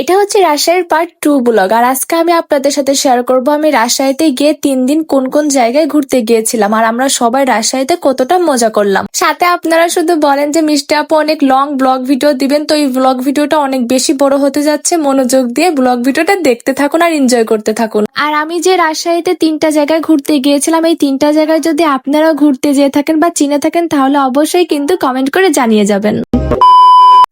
এটা হচ্ছে রাজশাহীর পার্ট টু ব্লগ আর আজকে আমি আপনাদের সাথে শেয়ার করব, আমি রাজশাহীতে গিয়ে তিন দিন কোন কোন জায়গায় ঘুরতে গিয়েছিলাম আর আমরা সবাই রাজশাহীতে কতটা মজা করলাম। সাথে আপনারা শুধু বলেন যে মিষ্টি আপু অনেক লং ব্লগ ভিডিও দিবেন, তো এই ব্লগ ভিডিওটা অনেক বেশি বড় হতে যাচ্ছে। মনোযোগ দিয়ে ব্লগ ভিডিওটা দেখতে থাকুন আর এনজয় করতে থাকুন। আর আমি যে রাজশাহীতে তিনটা জায়গায় ঘুরতে গিয়েছিলাম, এই তিনটা জায়গায় যদি আপনারাও ঘুরতে যেয়ে থাকেন বা চিনে থাকেন, তাহলে অবশ্যই কিন্তু কমেন্ট করে জানিয়ে যাবেন।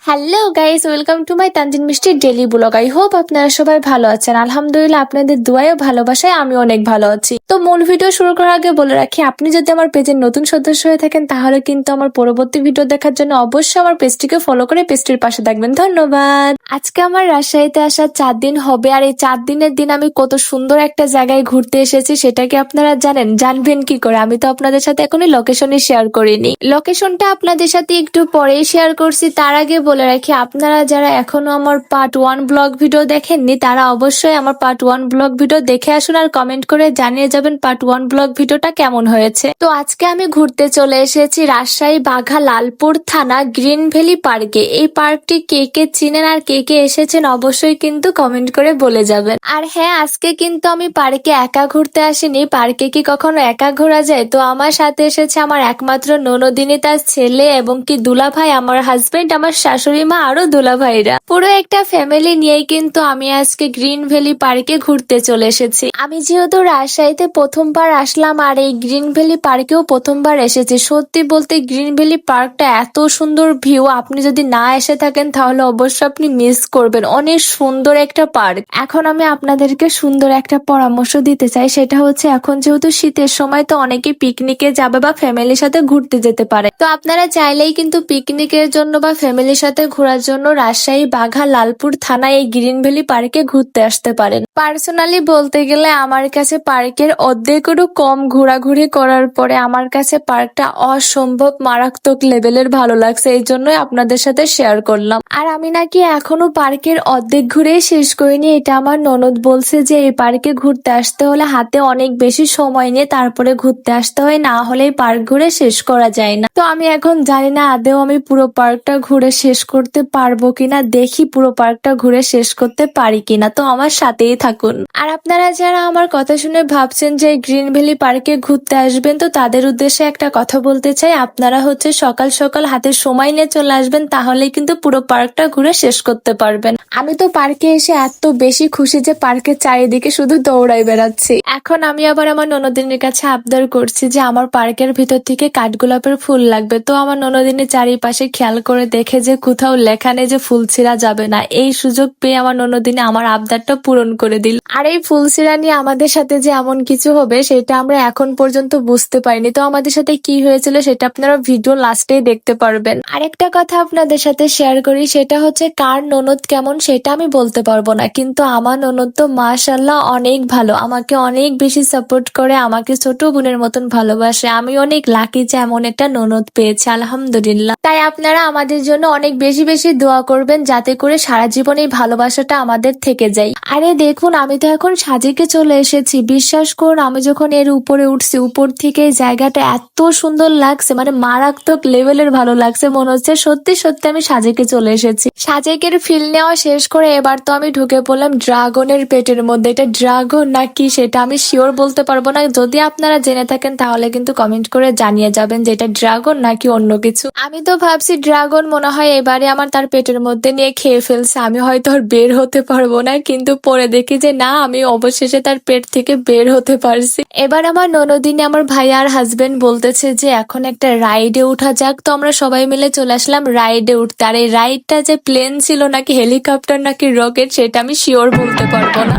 Hello guys welcome to my Tanzin মিষ্টির ডেলি ব্লগ আই হোপ আপনারা সবাই ভালো আছেন। আলহামদুলিল্লাহ, আপনাদের দুয়ায়ও ভালোবাসায় আমি অনেক ভালো আছি। তো মূল ভিডিও শুরু করার আগে বলে রাখি, আপনি যদি আমার পেজের নতুন সদস্য হয়ে থাকেন, তাহলে কিন্তু আমার পরবর্তী ভিডিও দেখার জন্য অবশ্যই আমার পেজটিকে ফলো করে পেজটির পাশে থাকবেন। ধন্যবাদ। আজকে আমার রাজশাহীতে আসা চার দিন হবে আর এই চার দিনের দিন আমি কত সুন্দর একটা জায়গায় ঘুরতে এসেছি, সেটা কি আপনারা জানেন? জানবেন কি করে? আমি তো আপনাদের সাথে এখনই লোকেশনই শেয়ার করিনি। লোকেশনটা আপনাদের সাথে একটু পরেই শেয়ার করছি। তার আগে বলে রাখি, আপনারা যারা এখনও আমার পার্ট ওয়ান ব্লগ ভিডিও দেখেননি, তারা অবশ্যই আমার পার্ট ওয়ান ব্লগ ভিডিও দেখে আসুন আর কমেন্ট করে জানিয়ে যাবেন পার্ট ওয়ান ব্লগ ভিডিওটা কেমন হয়েছে। তো আজকে আমি ঘুরতে চলে এসেছি রাজশাহী বাঘা লালপুর থানা গ্রিন ভ্যালি পার্কে। এই পার্কটি কে কে চিনেন আর কে কে কে এসেছেন অবশ্যই কিন্তু কমেন্ট করে বলে যাবেন। আর হ্যাঁ আজকে কিন্তু আমি পার্কে একা ঘুরতে আসিনি। পার্কে কি কখনো একা ঘোরা যায়? তো আমার সাথে এসেছে আমার একমাত্র ননদিনী তার ছেলে এবং কি দুলা ভাই আমার হাজবেন্ড আমার শাশুড়ি মা আরও দুলা ভাইরা পুরো একটা ফ্যামিলি নিয়েই কিন্তু আমি আজকে গ্রিন ভ্যালি পার্কে ঘুরতে চলে এসেছি। আমি যেহেতু রাজশাহীতে প্রথমবার আসলাম আর এই গ্রিন ভ্যালি পার্কেও প্রথমবার এসেছি। সত্যি বলতে গ্রিন ভ্যালি পার্কটা এত সুন্দর ভিউ আপনি যদি না এসে থাকেন তাহলে অবশ্যই আপনি মিস করবেন। অনেক সুন্দর একটা পার্ক। এখন আমি আপনাদেরকে সুন্দর একটা পরামর্শ দিতে চাই। সেটা হচ্ছে এখন যেহেতু শীতের সময়, তো অনেকে পিকনিকে যাবে বা ফ্যামিলির সাথে ঘুরতে যেতে পারে। তো আপনারা চাইলেই কিন্তু পিকনিকের জন্য বা ফ্যামিলির সাথে ঘোরার জন্য রাজশাহী, বাঘা, লালপুর থানায় এই গ্রিন ভ্যালি পার্কে ঘুরতে আসতে পারেন। পার্সোনালি বলতে গেলে আমার কাছে পার্কের অর্ধেকেরও কম ঘোরাঘুরি করার পরে আমার কাছে পার্কটা অসম্ভব মারাত্মক লেভেলের ভালো লাগছে। এই জন্যই আপনাদের সাথে শেয়ার করলাম। আর আমি নাকি এখনও পার্কের অর্ধেক ঘুরেই শেষ করিনি, এটা আমার ননদ বলছে যে এই পার্কে ঘুরতে আসতে হলে হাতে অনেক বেশি সময় নিয়ে তারপরে ঘুরতে আসতে হয়, না হলে পার্ক ঘুরে শেষ করা যায় না। তো আমি এখন জানি না আদেও আমি পুরো পার্কটা ঘুরে শেষ করতে পারব কিনা, দেখি পুরো পার্কটা ঘুরে শেষ করতে পারি কিনা। তো আমার সাথেই থাকুন। আর আপনারা যারা আমার কথা শুনে ভাবছেন যে গ্রিন ভ্যালি পার্কে ঘুরতে আসবেন, তো তাদের উদ্দেশ্যে একটা কথা বলতে চাই, আপনারা হচ্ছে সকাল সকাল হাতে সময় নিয়ে চলে আসবেন, তাহলেই কিন্তু পুরো পার্কটা ঘুরে শেষ করতে পারবেন। আমি তো পার্কে এসে এত বেশি খুশি যে পার্কের চারিদিকে শুধু দৌড়াই বেড়াচ্ছি। এখন আমি আবার আমার ননদিনের কাছে আবদার করছি যে আমার পার্কের ভিতর থেকে কাঠগোলাপের ফুল লাগবে। তো আমার ননদিনের চারিপাশে খেয়াল করে দেখে যে কোথাও লেখা নেই যে ফুল ছিঁড়া যাবে না। এই সুযোগ পেয়ে আমার ননদিনে আমার আবদারটা পূরণ করে দিল। আর এই ফুল ছিঁড়া নিয়ে আমাদের সাথে যে এমন কিছু হবে, সেটা আমরা এখন পর্যন্ত বুঝতে পারিনি। তো আমাদের সাথে কি হয়েছিল, সেটা আপনারা ভিডিও লাস্টেই দেখতে পারবেন। আরেকটা কথা আপনাদের সাথে শেয়ার করি, সেটা হচ্ছে কার ননদ কেমন সেটা আমি বলতে পারব না। কিন্তু আমার ননদ তো মাশাল্লাহ অনেক ভালো। আমাকে অনেক বেশি সাপোর্ট করে, আমাকে ছোট বোনের মতন ভালোবাসে। আমি অনেক লাকি যে এমন একটা ননদ পেয়েছি, আলহামদুলিল্লাহ। তাই আপনারা আমাদের জন্য অনেক বেশি বেশি দোয়া করবেন যাতে করে সারা জীবন এই ভালোবাসাটা আমাদের থেকে যায়। আরে দেখুন, আমি তো এখন সাজেকে চলে এসেছি। বিশ্বাস করুন, আমি যখন এর উপরে উঠছি, উপর থেকে জায়গাটা এত সুন্দর লাগছে মানে মারাত্মক লেভেলের ভালো লাগছে। মনে হচ্ছে সত্যি সত্যি আমি সাজেকে চলে এসেছি। সাজেকের ফিল নেওয়া শেষ করে এবার তো আমি ঢুকে পড়লাম ড্রাগনের পেটের মধ্যে। এটা ড্রাগন নাকি সেটা আমি শিওর বলতে পারব না। যদি আপনারা জেনে থাকেন, তাহলে কিন্তু কমেন্ট করে জানিয়ে যাবেন যে এটা ড্রাগন নাকি অন্য কিছু। আমি তো ভাবছি ড্রাগন মনে হয় এবারে আমার তার পেটের মধ্যে নিয়ে খেয়ে ফেলছে। আমি হয়তো আর বের হতে পারব না, কিন্তু পরে দেখি যে না, আমি অবশেষে তার পেট থেকে বের হতে পারছি। এবার আমার ননদিনে আমার ভাই আর হাজবেন্ড বলতেছে যে, এখন একটা রাইডে উঠা যাক। তো আমরা সবাই মিলে চলে আসলাম রাইডে উঠতে। আর এই রাইডটা যে প্লেন ছিল নাকি হেলিকপ্টার নাকি রকেট সেটা আমি শিওর বলতে পারব না।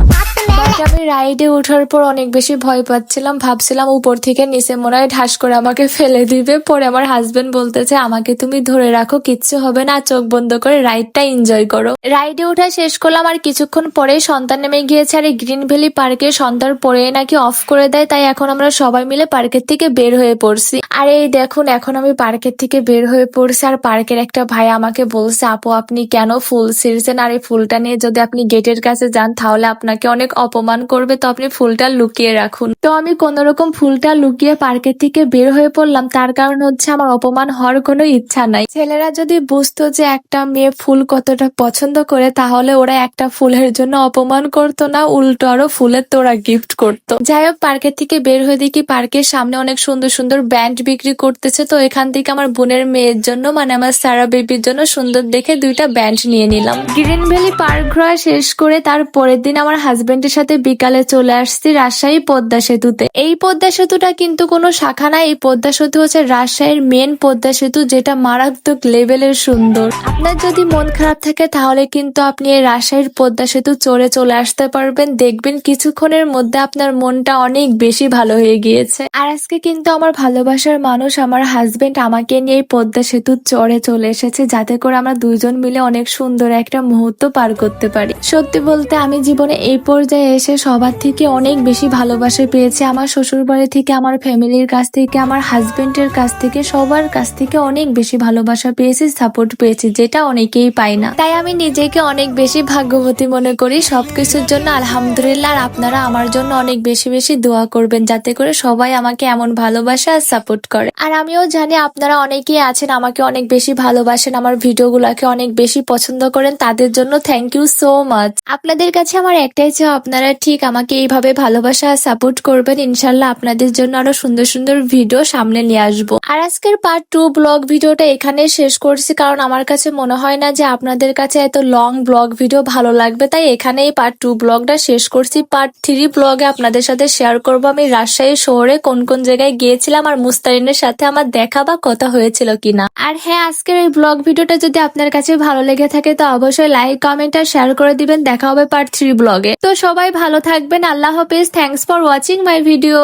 রাইডে ওঠার পর অনেক বেশি ভয় পাচ্ছিলাম। ভাবছিলাম উপর থেকে নিচে মনে হয় ঠাস করে আমাকে ফেলে দিবে। পরে আমার হাজবেন্ড বলতেছে, আমাকে তুমি ধরে রাখো, কিচ্ছু হবে না, চোখ বন্ধ করে রাইডটা এনজয় করো। রাইডে ওঠা শেষ করলাম আর কিছুক্ষণ পরে সন্তান নেমে গিয়েছে আর এই গ্রিন ভ্যালি পার্কে সন্তান পরে নাকি অফ করে দেয়, তাই এখন আমরা সবাই মিলে পার্কের থেকে বের হয়ে পড়ছি। আর এই দেখুন, এখন আমি পার্কের থেকে বের হয়ে পড়ছি আর পার্কের একটা ভাই আমাকে বলছে, আপু, আপনি কেন ফুল ছিঁড়ছেন? আর, এই ফুলটা নিয়ে যদি আপনি গেটের কাছে যান, তাহলে আপনাকে অনেক অপমান করবে তো আপনি ফুলটা লুকিয়ে রাখুন। তো আমি কোন রকম ফুলটা লুকিয়ে পার্কের থেকে বের হয়ে পড়লাম, তার কারণ হচ্ছে আমার অপমান হওয়ার কোনো ইচ্ছা নাই। ছেলেরা যদি বুঝতো যে একটা মেয়ে ফুল কতটা পছন্দ করে, তাহলে ওরা একটা ফুলের জন্য অপমান করতো না, উল্টো আরও ফুলের তোরা গিফট করতো। যাই হোক, পার্কের থেকে বের হয়ে দেখি পার্কের সামনে অনেক সুন্দর সুন্দর ব্যান্ড বিক্রি করতেছে, তো এখান থেকে আমার বোনের মেয়ের জন্য মানে আমার সারা বেবির জন্য সুন্দর দেখে দুইটা ব্যান্ড নিয়ে নিলাম। গ্রিন ভ্যালি পার্ক ঘোরা শেষ করে তার পরের দিন আমার হাজবেন্ডের সাথে বিকালে চলে আসছি রাজশাহী পদ্মা সেতুতে। এই পদ্মা সেতুটা কিন্তু কোনো শাখা না, এই পদ্মা সেতু হচ্ছে রাজশাহীর মেন পদ্মা সেতু, যেটা মারাত্মক লেভেলের সুন্দর। আপনার যদি মন খারাপ থাকে, তাহলে কিন্তু আপনি এই রাজশাহীর পদ্মা সেতু চড়ে চলে আসতে পারবেন। দেখবেন কিছুক্ষণের মধ্যে আপনার মনটা অনেক বেশি ভালো হয়ে গিয়েছে। আর আজকে কিন্তু আমার ভালোবাসার মানুষ, আমার হাজবেন্ড আমাকে নিয়ে এই পদ্মা সেতু চড়ে চলে এসেছে, যাতে করে আমরা দুইজন মিলে অনেক সুন্দর একটা মুহূর্ত পার করতে পারি। সত্যি বলতে আমি জীবনে এই পর্যায়ে এসে সবার থেকে অনেক বেশি ভালোবাসা পেয়েছি আমার শ্বশুর বাড়ি থেকে, আমার ফ্যামিলির কাছ থেকে, আমার হাজবেন্ডের কাছ থেকে, সবার কাছ থেকে অনেক বেশি ভালোবাসা পেয়েছি সাপোর্ট পেয়েছি, যেটা অনেকেই পায় না। তাই আমি নিজেকে অনেক বেশি ভাগ্যবতী মনে করি সবকিছুর জন্য, আলহামদুলিল্লাহ, আর আপনারা আমার জন্য অনেক বেশি বেশি দোয়া করবেন, যাতে করে সবাই আমাকে এমন ভালোবাসা আর সাপোর্ট করে। আর আমিও জানি আপনারা অনেকেই আছেন, আমাকে অনেক বেশি ভালোবাসেন, আমার ভিডিওগুলোকে অনেক বেশি পছন্দ করেন, তাদের জন্য থ্যাংক ইউ সো মাচ আপনাদের কাছে আমার একটাই চাও আপনারা ঠিক আমাকে এইভাবে ভালোবাসা আর সাপোর্ট করবেন, ইনশাল্লাহ আপনাদের জন্য আরও সুন্দর সুন্দর ভিডিও সামনে নিয়ে আসব। আর আজকের পার্ট টু ব্লগ ভিডিওটা এখানে শেষ করছি, কারণ আমার কাছে মনে হয় না যে আপনাদের কাছে এত লং ব্লগ ভিডিও ভালো লাগবে, তাই এখানেই পার্ট টু ব্লগটা শেষ করছি। পার্ট থ্রি ব্লগে আপনাদের সাথে শেয়ার করব। আমি রাজশাহী শহরে কোন কোন জায়গায় গিয়েছিলাম আর মুস্তারিনের সাথে আমার দেখা বা কথা হয়েছিল কিনা। আর হ্যাঁ আজকের এই ব্লগ ভিডিওটা যদি আপনার কাছে ভালো লেগে থাকে, তো অবশ্যই লাইক কমেন্ট আর শেয়ার করে দিবেন। দেখা হবে পার্ট থ্রি ব্লগে তো সবাই ভালো থাকবেন। আল্লাহ হাফেজ। Thanks for watching my video